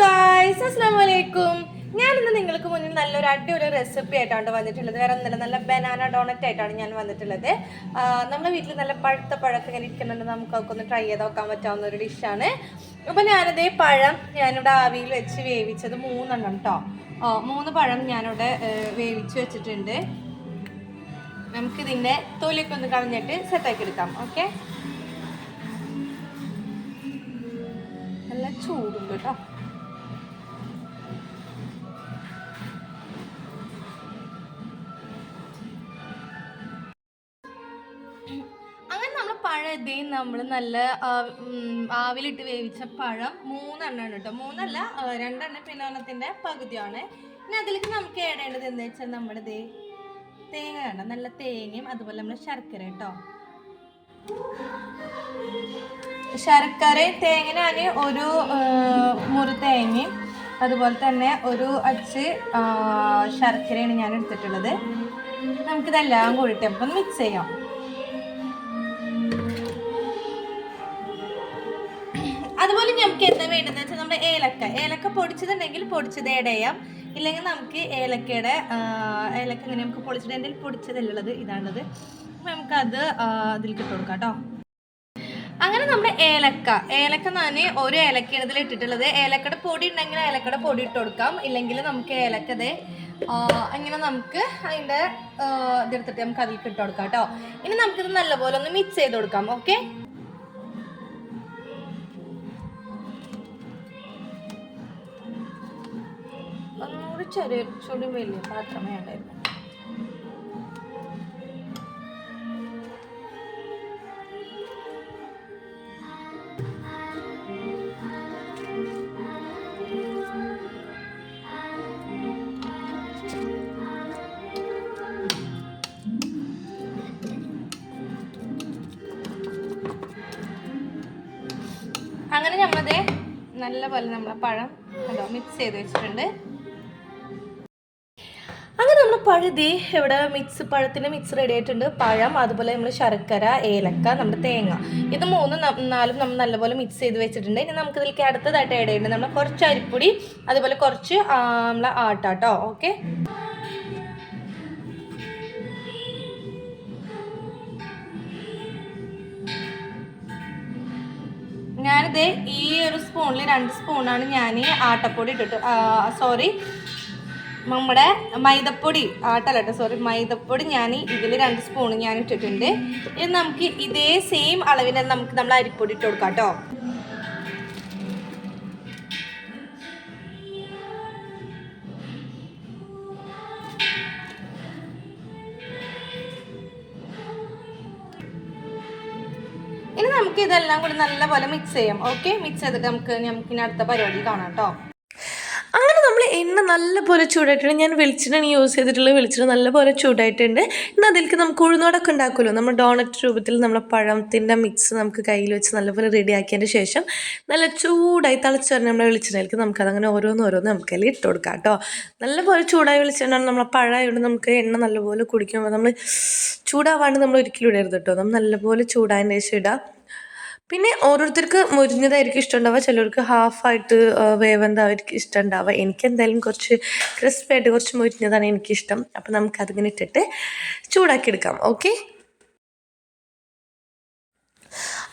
Guys അസ്സാം വലൈക്കും ഞാനിന്ന് നിങ്ങൾക്ക് മുന്നിൽ നല്ലൊരു അടിപൊളി റെസിപ്പി ആയിട്ടാണ് വന്നിട്ടുള്ളത്. വേറെ ഒന്നുമില്ല നല്ല ബനാന ഡോണറ്റ് ആയിട്ടാണ് ഞാൻ വന്നിട്ടുള്ളത്. നമ്മുടെ വീട്ടിൽ നല്ല പഴുത്ത പഴമൊക്കെ ഇങ്ങനെ ഇരിക്കുന്നുണ്ട്. നമുക്ക് അതൊക്കെ ഒന്ന് ട്രൈ ചെയ്ത് നോക്കാൻ പറ്റാവുന്ന ഒരു ഡിഷാണ് അപ്പോൾ ഞാനത് പഴം ഞാനിവിടെ ആവിയിൽ വെച്ച് വേവിച്ചത് മൂന്നെണ്ണം കേട്ടോ മൂന്ന് പഴം ഞാനിവിടെ വേവിച്ച് വെച്ചിട്ടുണ്ട്. നമുക്കിതിന്റെ തൊലിയൊക്കെ ഒന്ന് കളഞ്ഞിട്ട് സെറ്റാക്കി എടുക്കാം ഓക്കെ നല്ല ചൂടുണ്ട് കേട്ടോ പഴം ഇതേ നമ്മൾ നല്ല ആവിലിട്ട് വേവിച്ച പഴം മൂന്നെണ്ണമാണ് കേട്ടോ. മൂന്നല്ല രണ്ടെണ്ണം പിന്നെ പകുതിയാണ്. ഇനി അതിലേക്ക് നമുക്ക് ഏടേണ്ടത് എന്താ വെച്ചാൽ നമ്മുടെ ദേ തേങ്ങ വേണ്ട നല്ല തേങ്ങയും അതുപോലെ നമ്മൾ ശർക്കര കേട്ടോ. ശർക്കര തേങ്ങ ഞാൻ ഒരു മുറി തേങ്ങയും അതുപോലെ തന്നെ ഒരു അച്ച് ശർക്കരയാണ് ഞാൻ എടുത്തിട്ടുള്ളത്. നമുക്കിതെല്ലാം കൂടിയിട്ട് അപ്പം മിക്സ് ചെയ്യാം. അതുപോലെ നമുക്ക് എന്താ വേണ്ടതെന്ന് വെച്ചാൽ നമ്മുടെ ഏലക്ക. ഏലക്ക പൊടിച്ചതുണ്ടെങ്കിൽ പൊടിച്ചത് ആഡ് ചെയ്യാം. ഇല്ലെങ്കിൽ നമുക്ക് ഏലക്കയുടെ ഏലക്ക ഇങ്ങനെ നമുക്ക് പൊളിച്ചിട്ടുണ്ടെങ്കിൽ എന്തെങ്കിലും പൊടിച്ചതല്ലുള്ളത് ഇതാണത്. അപ്പം നമുക്കത് അതിൽ അതിലേക്ക് ഇട്ട് കൊടുക്കാം കേട്ടോ അങ്ങനെ നമ്മുടെ ഏലക്ക. ഏലക്ക ഞാൻ ഒരു ഏലക്ക ഇതിൽ ഇട്ടിട്ടുള്ളത്. ഏലക്കയുടെ പൊടി ഉണ്ടെങ്കിൽ ഏലക്കയുടെ പൊടി ഇട്ട് കൊടുക്കാം. ഇല്ലെങ്കിൽ നമുക്ക് ഏലക്കത് അങ്ങനെ നമുക്ക് അതിന്റെ ഇതെടുത്തിട്ട് നമുക്ക് അതിൽ ഇട്ട് കൊടുക്കാം കേട്ടോ ഇനി നമുക്കിത് നല്ലപോലെ ഒന്ന് മിക്സ് ചെയ്ത് കൊടുക്കാം. ഓക്കെ ചെറിയ ചുടി വലിയ പാത്രമേ ഉണ്ടായിരുന്നു അങ്ങനെ നമ്മളത് നല്ലപോലെ നമ്മളെ പഴം മിക്സ് ചെയ്ത് വെച്ചിട്ടുണ്ട്. പഴുതി ഇവിടെ മിക്സ് പഴത്തിന്റെ മിക്സ് റെഡി ആയിട്ടുണ്ട്. പഴം അതുപോലെ നമ്മൾ ശർക്കര ഏലക്ക നമ്മുടെ തേങ്ങ. ഇത് മൂന്നും നാലും നമ്മൾ നല്ലപോലെ മിക്സ് ചെയ്ത് വെച്ചിട്ടുണ്ട്. ഇനി നമുക്ക് ഇതിലേക്ക് അടുത്തതായിട്ട് ആഡ് ചെയ്യുന്നുണ്ട് നമ്മൾ കുറച്ച് അരിപ്പൊടി അതുപോലെ കുറച്ച് നമ്മളെ ആട്ടാട്ടോ ഓക്കെ ഞാനിത് ഈ ഒരു സ്പൂണിൽ രണ്ട് സ്പൂണാണ് ഞാൻ ആട്ടപ്പൊടി ഇട്ടിട്ട് സോറി നമ്മുടെ മൈദപ്പൊടി ആട്ടല്ല കേട്ടോ സോറി മൈദപ്പൊടി ഞാൻ ഇതിൽ രണ്ട് സ്പൂൺ ഞാൻ ഇട്ടിട്ടുണ്ട്. ഇത് നമുക്ക് ഇതേ സെയിം അളവിൽ നമുക്ക് നമ്മൾ അരിപ്പൊടി ഇട്ട് കൊടുക്കാം കേട്ടോ ഇനി നമുക്ക് ഇതെല്ലാം കൂടി നല്ലപോലെ മിക്സ് ചെയ്യാം. ഓക്കെ മിക്സ് ചെയ്തിട്ട് നമുക്ക് നമുക്ക് ഇനി അടുത്ത പരിപാടി കാണാം കേട്ടോ എണ്ണ നല്ലപോലെ ചൂടായിട്ടുണ്ട്. ഞാൻ വെളിച്ചെണ്ണ യൂസ് ചെയ്തിട്ടുള്ള വെളിച്ചെണ്ണ നല്ലപോലെ ചൂടായിട്ടുണ്ട്. ഇന്ന് അതിലേക്ക് നമുക്ക് ഉഴുന്നോടൊക്കെ ഉണ്ടാക്കുമല്ലോ. നമ്മൾ ഡോണറ്റ് രൂപത്തിൽ നമ്മളെ പഴത്തിന്റെ മിക്സ് നമുക്ക് കയ്യിൽ വെച്ച് നല്ലപോലെ റെഡി ആക്കിയതിന് ശേഷം നല്ല ചൂടായി തിളച്ച് വരുന്ന നമ്മുടെ വെളിച്ചെണ്ണയിലേക്ക് നമുക്ക് അതങ്ങനെ ഓരോന്ന് ഓരോന്ന് നമുക്ക് അതിൽ ഇട്ട് കൊടുക്കാം കേട്ടോ. നല്ലപോലെ ചൂടായ വെളിച്ചെണ്ണ നമ്മളെ പഴമായതുകൊണ്ട് നമുക്ക് എണ്ണ നല്ലപോലെ കുടിക്കുമ്പോൾ നമ്മൾ ചൂടാവാണ്ട് നമ്മൾ ഒരിക്കലും ഇടരുത് കേട്ടോ. നമ്മൾ നല്ലപോലെ ചൂടായതിന് ശേഷം ഇടാം. പിന്നെ ഓരോരുത്തർക്ക് മുരിഞ്ഞതായിരിക്കും ഇഷ്ടമുണ്ടാവുക. ചിലർക്ക് ഹാഫായിട്ട് വേവന്തായിരിക്കും ഇഷ്ടം ഉണ്ടാവുക എനിക്ക് എന്തായാലും കുറച്ച് ക്രിസ്പി ആയിട്ട് കുറച്ച് മുരിഞ്ഞതാണ് എനിക്കിഷ്ടം. അപ്പം നമുക്കതിങ്ങനെ ഇട്ടിട്ട് ചൂടാക്കി എടുക്കാം. ഓക്കെ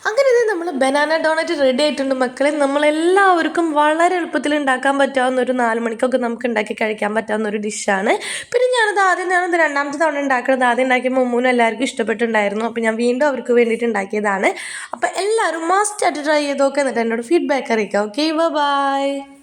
അങ്ങനെ ഇത് നമ്മൾ ബനാന ഡോണറ്റ് റെഡി ആയിട്ടുണ്ട് മക്കളെ. നമ്മളെല്ലാവർക്കും വളരെ എളുപ്പത്തിൽ ഉണ്ടാക്കാൻ പറ്റാവുന്ന ഒരു നാല് മണിക്കൊക്കെ നമുക്ക് ഉണ്ടാക്കി കഴിക്കാൻ പറ്റാവുന്ന ഒരു ഡിഷാണ് പിന്നെ ഞാനത് ആദ്യം ഞാനത് രണ്ടാമത്തെ തവണ ഉണ്ടാക്കുന്നത്. ആദ്യം ഉണ്ടാക്കിയ മുമ്മൂനും എല്ലാവർക്കും ഇഷ്ടപ്പെട്ടുണ്ടായിരുന്നു അപ്പോൾ ഞാൻ വീണ്ടും അവർക്ക് വേണ്ടിയിട്ട് ഉണ്ടാക്കിയതാണ്. അപ്പോൾ എല്ലാവരും മസ്റ്റ് ആയിട്ട് ട്രൈ ചെയ്ത് നോക്കുക എന്നിട്ട് എന്നോട് ഫീഡ്ബാക്ക് അറിയിക്കുക ഓക്കെ ബൈ